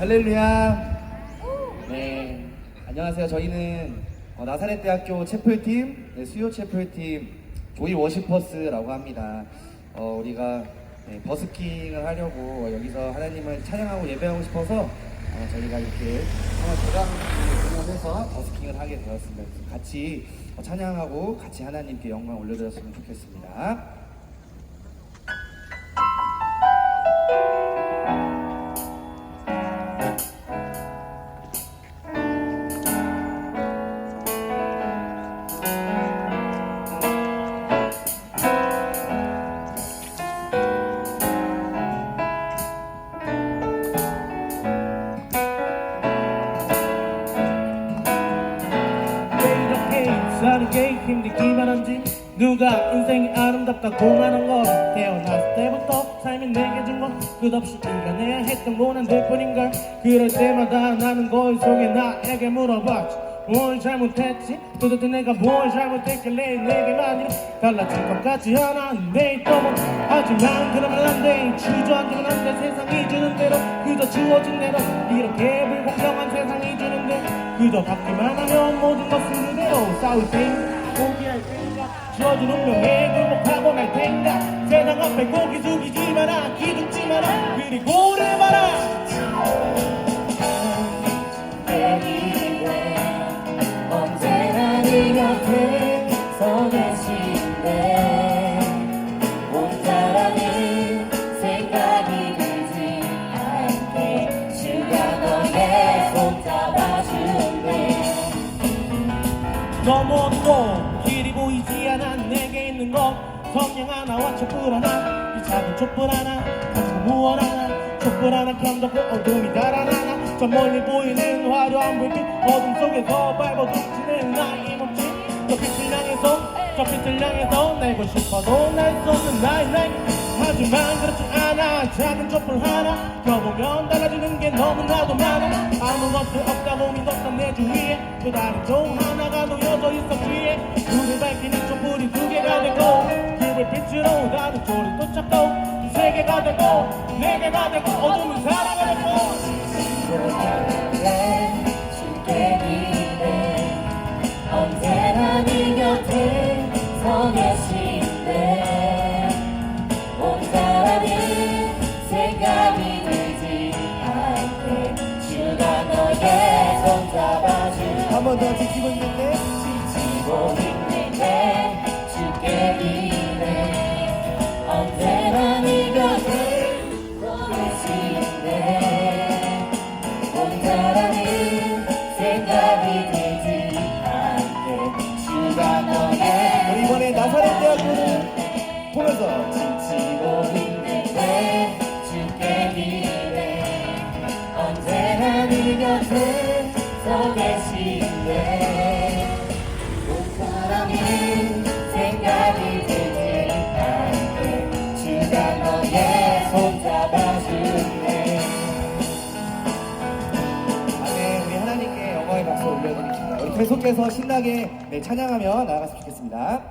할렐루야. 네, 안녕하세요. 저희는 어, 나사렛 대학교 채플팀, 네, 수요 채플팀 조이 워시퍼스라고 합니다. 어, 우리가 네, 버스킹을 하려고 여기서 하나님을 찬양하고 예배하고 싶어서 어, 저희가 이렇게 대강을 공연해서 버스킹을 하게 되었습니다. 같이 어, 찬양하고 같이 하나님께 영광 올려드렸으면 좋겠습니다. 누가 인생이 아름답다고 말한 거 태어났을 때부터 삶이 내게 준 건 끝없이 이겨내야 했던 고난들 뿐인걸. 그럴 때마다 나는 거울 속에 나에게 물어봤지. 뭘 잘못했지? 도대체 내가 뭘 잘못했길래 내게만 이렇게 달라질 것 같지 내일 또뭐 하지만 그러면 안돼. 주저앉으면 안돼. 세상이 주는 대로 그저 주어진 대로 이렇게 불공정한 세상이 주는데 그저 받기만 하면 모든 것은 그대로 싸울 텐가 포기할 텐 가 주어진 운명에 굴복하고 말 텐가 세상 앞에 고개 숙이지 마라 기죽지 마라 그리고 촛불 하나 이 작은 촛불 하나 가지고 무얼 하나 촛불 하나 켜놓고 어둠이 달아나나. 저 멀리 보이는 화려한 불빛 어둠 속에서 밟아붙이는 나의 몸짓. 저 빛을 향해서 저 빛을 향해서 날고 싶어도 날수 없는 나의 날 하지만 그렇지 않아 작은 촛불 하나. 켜보면 달라지는 게 너무나도 많아. 아무것도 없다고 믿었던 내 주위에 또 다른 종 하나가 놓여져 있어 뒤에. 불을 밝히는 촛불이 두 개가 되고 그 불빛으로 다른 쪽을 또 찾고 세 개가 되고 네 개가 되고 어둠은 사라가 되고. 언제나 네 곁에 서 계신데 혼자라는 생각이 들지 않게 주가 너의 손 잡아주네 한번더 지키고 있는데 지치고 계속해서 신나게 네, 찬양하며 나아갔으면 좋겠습니다.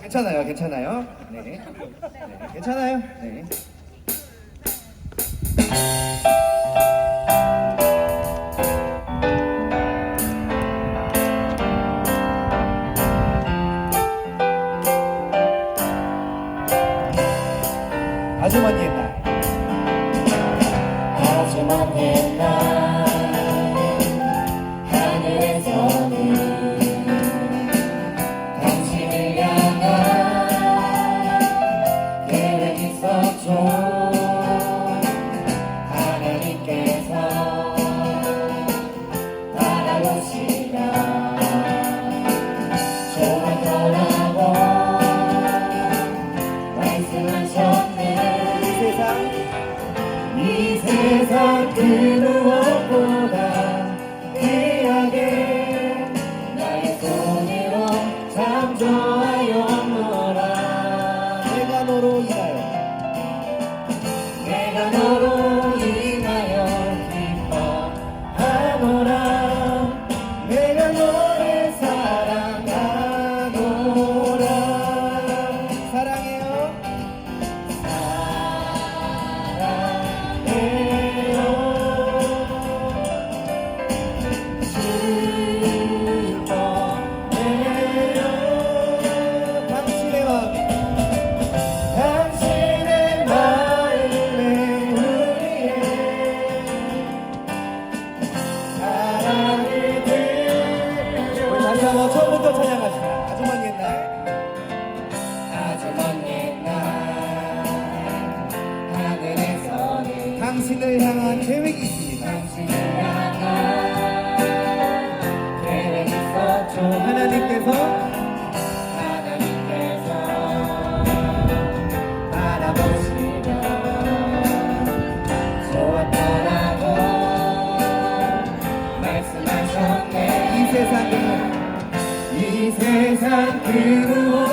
괜찮아요, 괜찮아요. 네, 네 괜찮아요. 네. 아주 많이 옛날. 하지만 옛날 하 그러면 처음부터 찬양하시다 아주 먼 옛날. 아주 먼 옛날. 하늘에서는 당신을 향한 계획이 한 그분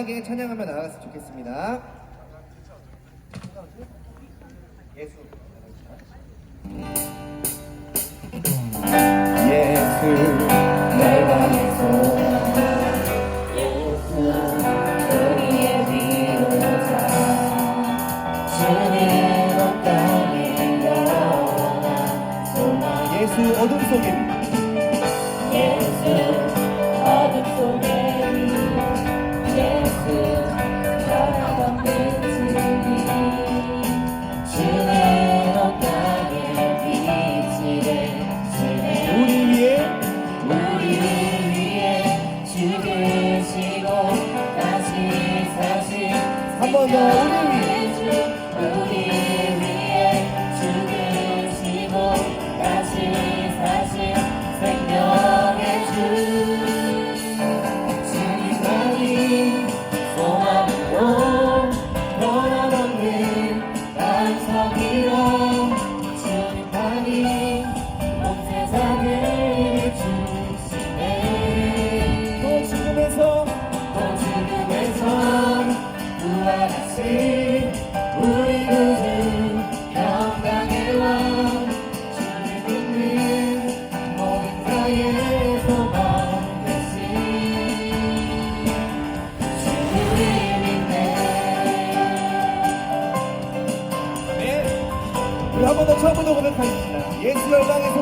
신나게 찬양하며 나아갔으면 좋겠습니다. Come on, Lord. 나의 소망 대신 주님이네. 우리 한번더 처음으로 고백하겠습니다. 예수 열방에서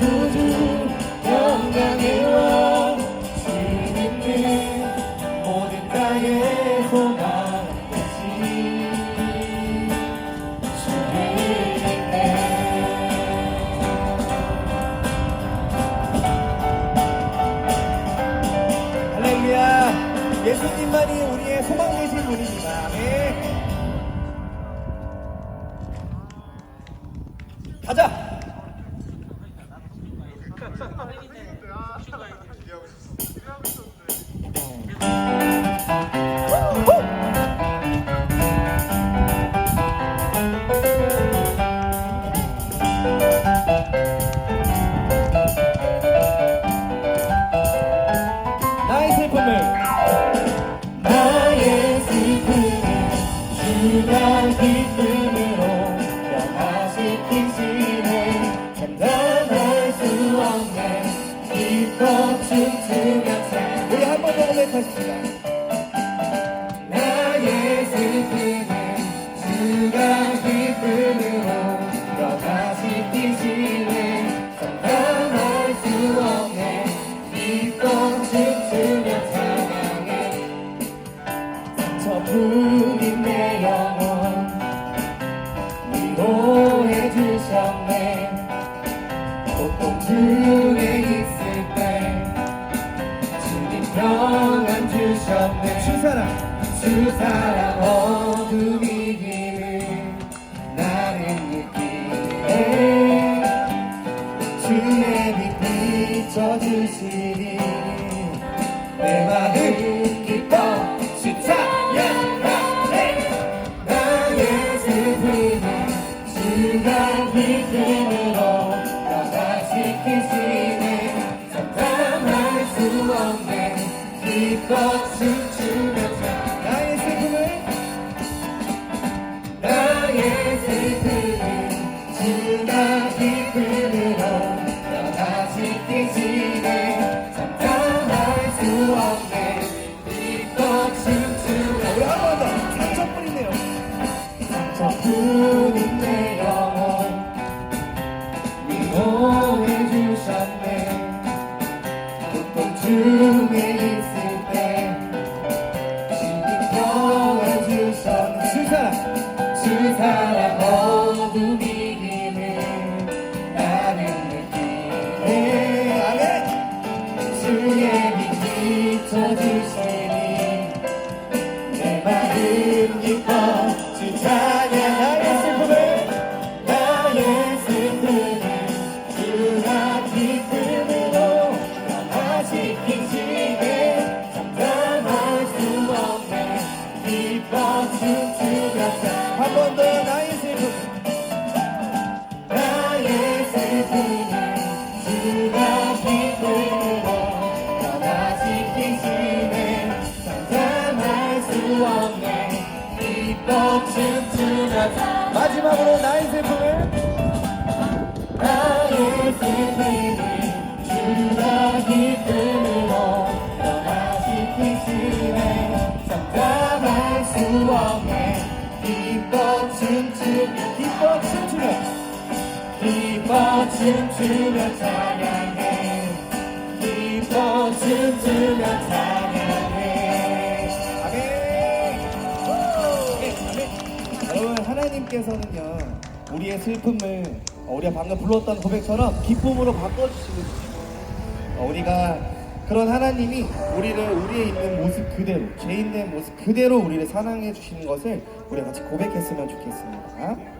모두 영광의 고백하십시다. 나의 슬픔을 주가 기쁨으로 변화시키시네 감당할 수 없네 기뻐 춤추며 찬양해 저분이 내 영혼 사랑 어둠이 기는 나는 느끼네 주의 빛 비춰주시니 내 마음 기뻐 주 찬양하네 나의 슬픔을 주가 기쁨으로 변화시키시네. 감당할 수 없네 기뻐 춤추 아멘. 주의 빛 비춰주시니 마지막으로 나의 슬픔을. 나의 슬픔을 주가 기쁨으로 변화시키시네 감당할 수 없네 기뻐 춤추며 기뻐 춤추며 기뻐 춤추며 찬양해. 기뻐 춤추며 찬양해 하나님께서는요 우리의 슬픔을 어, 우리가 방금 불렀던 고백처럼 기쁨으로 바꿔주시고 계십니다. 어, 우리가 그런 하나님이 우리를 우리의 있는 모습 그대로 죄인된 모습 그대로 우리를 사랑해 주시는 것을 우리 같이 고백했으면 좋겠습니다.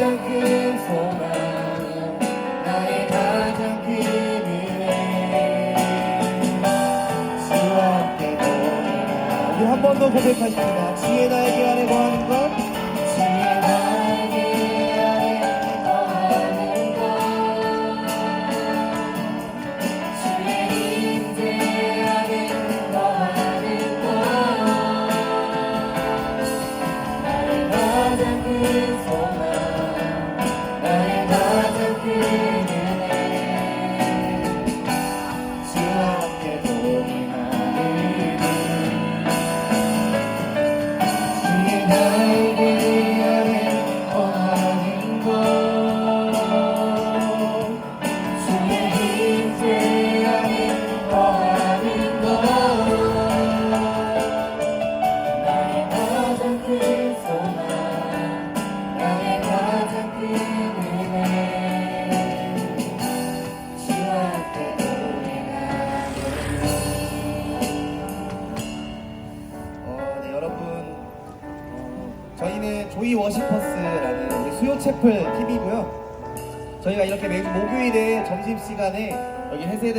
가장 큰 소망 나의 가장 큰 은혜 주와 함께 동행하는 우리 한 번 더 고백하십니다. 날개 아래 거하는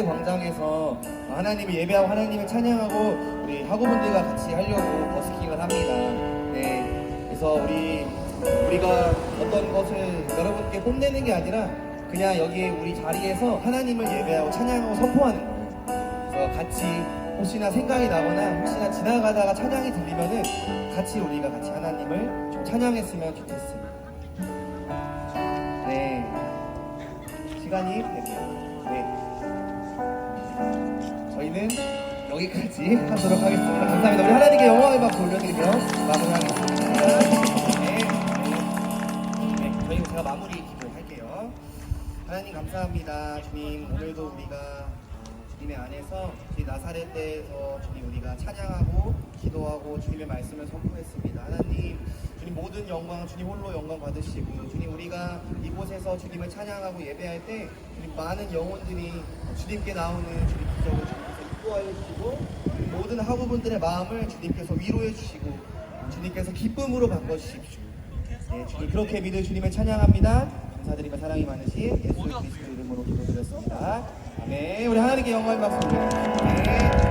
해세대 광장에서 하나님을 예배하고 하나님을 찬양하고 우리 학우분들과 같이 하려고 버스킹을 합니다. 네. 그래서 우리, 우리가 어떤 것을 여러분께 뽐내는 게 아니라 그냥 여기 우리 자리에서 하나님을 예배하고 찬양하고 선포하는 거예요. 그래서 같이 혹시나 생각이 나거나 혹시나 지나가다가 찬양이 들리면은 같이 우리가 같이 하나님을 좀 찬양했으면 좋겠습니다. 네. 시간이 됐네요. 네. 저희는 여기까지 하도록 하겠습니다. 감사합니다. 우리 하나님께 영광의 박수 올려드리며 마무리하겠습니다. 네. 네. 저희 제가 마무리 기도할게요. 하나님 감사합니다. 주님 오늘도 우리가 어, 주님의 안에서 이 나사렛대에서 주님 우리가 찬양하고 기도하고 주님의 말씀을 선포했습니다. 하나님 주님 모든 영광 주님 홀로 영광 받으시고 주님 우리가 이곳에서 주님을 찬양하고 예배할 때 주님 많은 영혼들이 주님께 나오는 주님 기적을 주님 인도하여 주시고 모든 학우분들의 마음을 주님께서 위로해 주시고 주님께서 기쁨으로 바꿔 주십시오. 네, 주님 그렇게 믿을 주님을 찬양합니다. 감사드리며 사랑이 많으신 예수 그리스도 이름으로 기도드렸습니다. 아멘. 우리 하나님께 영광의 박수. 네.